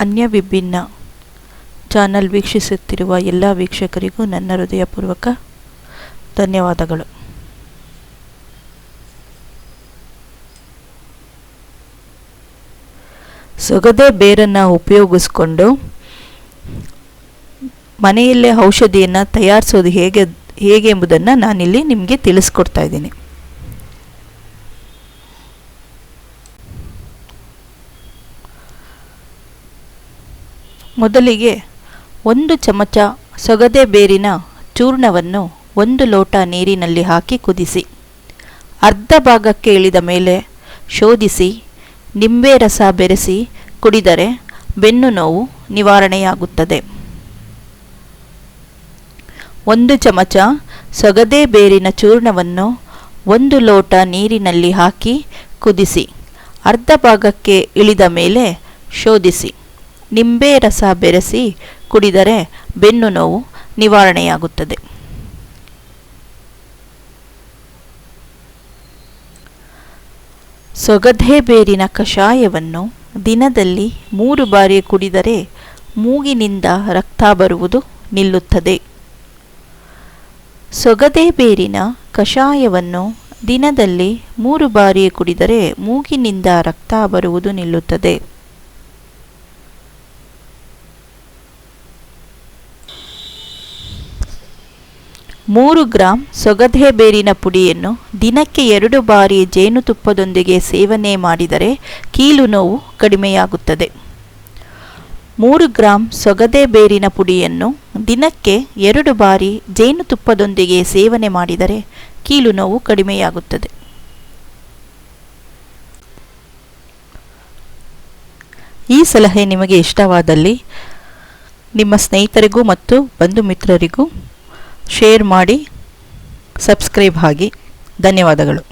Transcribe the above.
ಅನ್ಯ ವಿಭಿನ್ನ ಚಾನಲ್ ವೀಕ್ಷಿಸುತ್ತಿರುವ ಎಲ್ಲ ವೀಕ್ಷಕರಿಗೂ ನನ್ನ ಹೃದಯಪೂರ್ವಕ ಧನ್ಯವಾದಗಳು. ಸೊಗದೆ ಬೇರನ್ನು ಉಪಯೋಗಿಸ್ಕೊಂಡು ಮನೆಯಲ್ಲೇ ಔಷಧಿಯನ್ನು ತಯಾರಿಸೋದು ಹೇಗೆ ಹೇಗೆ ಎಂಬುದನ್ನು ನಾನಿಲ್ಲಿ ನಿಮಗೆ ತಿಳಿಸ್ಕೊಡ್ತಾ ಇದ್ದೀನಿ. ಮೊದಲಿಗೆ ಒಂದು ಚಮಚ ಸೊಗದೆ ಬೇರಿನ ಚೂರ್ಣವನ್ನು ಒಂದು ಲೋಟ ನೀರಿನಲ್ಲಿ ಹಾಕಿ ಕುದಿಸಿ, ಅರ್ಧ ಭಾಗಕ್ಕೆ ಇಳಿದ ಮೇಲೆ ಶೋಧಿಸಿ, ನಿಂಬೆ ರಸ ಬೆರೆಸಿ ಕುಡಿದರೆ ಬೆನ್ನು ನೋವು ನಿವಾರಣೆಯಾಗುತ್ತದೆ. ಒಂದು ಚಮಚ ಸೊಗದೆ ಬೇರಿನ ಚೂರ್ಣವನ್ನು ಒಂದು ಲೋಟ ನೀರಿನಲ್ಲಿ ಹಾಕಿ ಕುದಿಸಿ, ಅರ್ಧ ಭಾಗಕ್ಕೆ ಇಳಿದ ಮೇಲೆ ಶೋಧಿಸಿ. ನಿಂಬೆ ರಸ ಬೆರೆಸಿ ಕುಡಿದರೆ ಬೆನ್ನು ನೋವು ನಿವಾರಣೆಯಾಗುತ್ತದೆ. ಸೊಗಧೆ ಬೇರಿನ ಕಷಾಯವನ್ನು ದಿನದಲ್ಲಿ ಮೂರು ಬಾರಿ ಕುಡಿದರೆ ಮೂಗಿನಿಂದ ರಕ್ತ ಬರುವುದು ನಿಲ್ಲುತ್ತದೆ. ಸೊಗದೆ ಬೇರಿನ ಕಷಾಯವನ್ನು ದಿನದಲ್ಲಿ ಮೂರು ಬಾರಿ ಕುಡಿದರೆ ಮೂಗಿನಿಂದ ರಕ್ತ ಬರುವುದು ನಿಲ್ಲುತ್ತದೆ. ಮೂರು ಗ್ರಾಂ ಸೊಗದೆ ಬೇರಿನ ಪುಡಿಯನ್ನು ದಿನಕ್ಕೆ ಎರಡು ಬಾರಿ ಜೇನುತುಪ್ಪದೊಂದಿಗೆ ಸೇವನೆ ಮಾಡಿದರೆ ಕೀಲು ನೋವು ಕಡಿಮೆಯಾಗುತ್ತದೆ. ಮೂರು ಗ್ರಾಂ ಸೊಗದೆ ಬೇರಿನ ಪುಡಿಯನ್ನು ದಿನಕ್ಕೆ ಎರಡು ಬಾರಿ ಜೇನುತುಪ್ಪದೊಂದಿಗೆ ಸೇವನೆ ಮಾಡಿದರೆ ಕೀಲು ನೋವು ಕಡಿಮೆಯಾಗುತ್ತದೆ. ಈ ಸಲಹೆ ನಿಮಗೆ ಇಷ್ಟವಾದಲ್ಲಿ ನಿಮ್ಮ ಸ್ನೇಹಿತರಿಗೂ ಮತ್ತು ಬಂಧು ಮಿತ್ರರಿಗೂ ಶೇರ್ ಮಾಡಿ ಸಬ್ಸ್ಕ್ರೈಬ್ ಆಗಿ ಧನ್ಯವಾದಗಳು.